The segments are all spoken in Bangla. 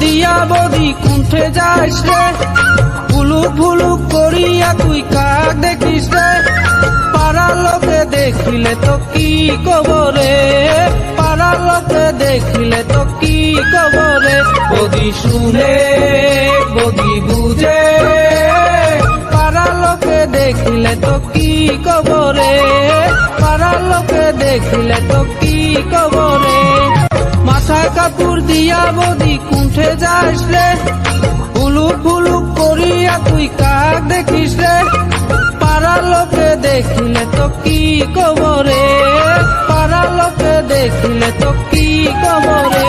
দিয়া বদি কুণ্ঠে যাইস রে। ফুলুক ফুলুক করিয়া তুই কাক দেখিস রে। পাড়ার লোকে দেখিলে তো কি কবরে? পাড়ার লোকে দেখিলে তো কি কবরে? বদি শুনে, বদি বুঝে। পাড়ার লোকে দেখিলে তো কি কবরে? পাড়ার লোকে দেখিলে তো কি কবরে? কাপড় দিয়া বদি কুঠে যাস রে। ফুলুক ফুলুক করিয়া তুই কাক দেখিস রে। পাড়ার লোকে দেখিলে তো কি কবরে? পাড়ার লোকে দেখিলে তো কি কবরে?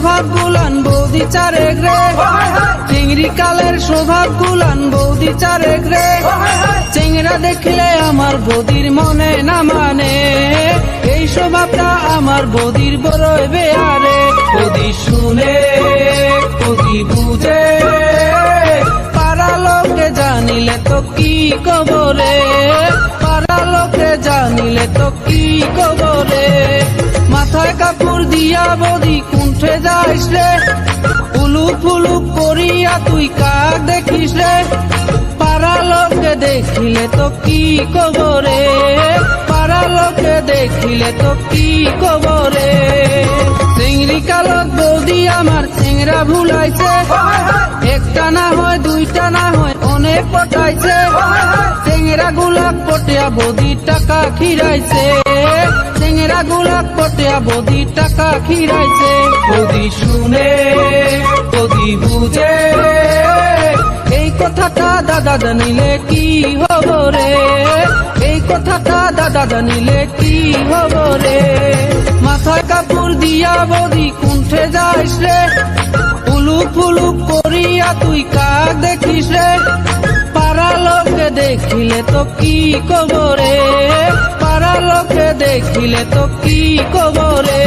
স্বভাব গুলান বৌদি চারেক রে। চিংড়ি কালের স্বভাব গুলান বৌদি চারেক রে। চিংড়া দেখলে আমার বৌদির মনে না মানে। এই স্বভাবটা আমার বৌদির বড়ই বেয়ারে। বৌদি শুনে, বৌদি বুঝে। পাড়া লোকে জানিলে তো কি কবরে? পাড়া লোকে জানিলে তো কি কবরে? ফুলুক করিয়া তুই কাক দেখিস রে? পাড়া লোকে দেখিলে তো কি কবরে পাড়া লোকে দেখিলে তো কি কবরে চিংড়ি কালত বৌদি আমার চিংড়া ভুলাইছে। একটা না হয়, দুইটা না হয়, অনেক পটাইছে। চিংড়া গুলাক পটিয়া বৌদি টাকা খিরাইছে। চিংড়া গুলাক পটিয়া বৌদি টাকা খিরাইছে। বৌদি শুনে দাদা জানিলে কি হব রে? এই কথাটা দাদা জানিলে কি হব রে? মাথায় কাপড় দিয়া বদি কুণ্ঠে যাইস রে। ফুলুক ফুলুক করিয়া তুই কাক দেখিস রে? পাড়া লোকে দেখিলে তো কি কবরে পাড়া লোকে দেখিলে তো কি কবরে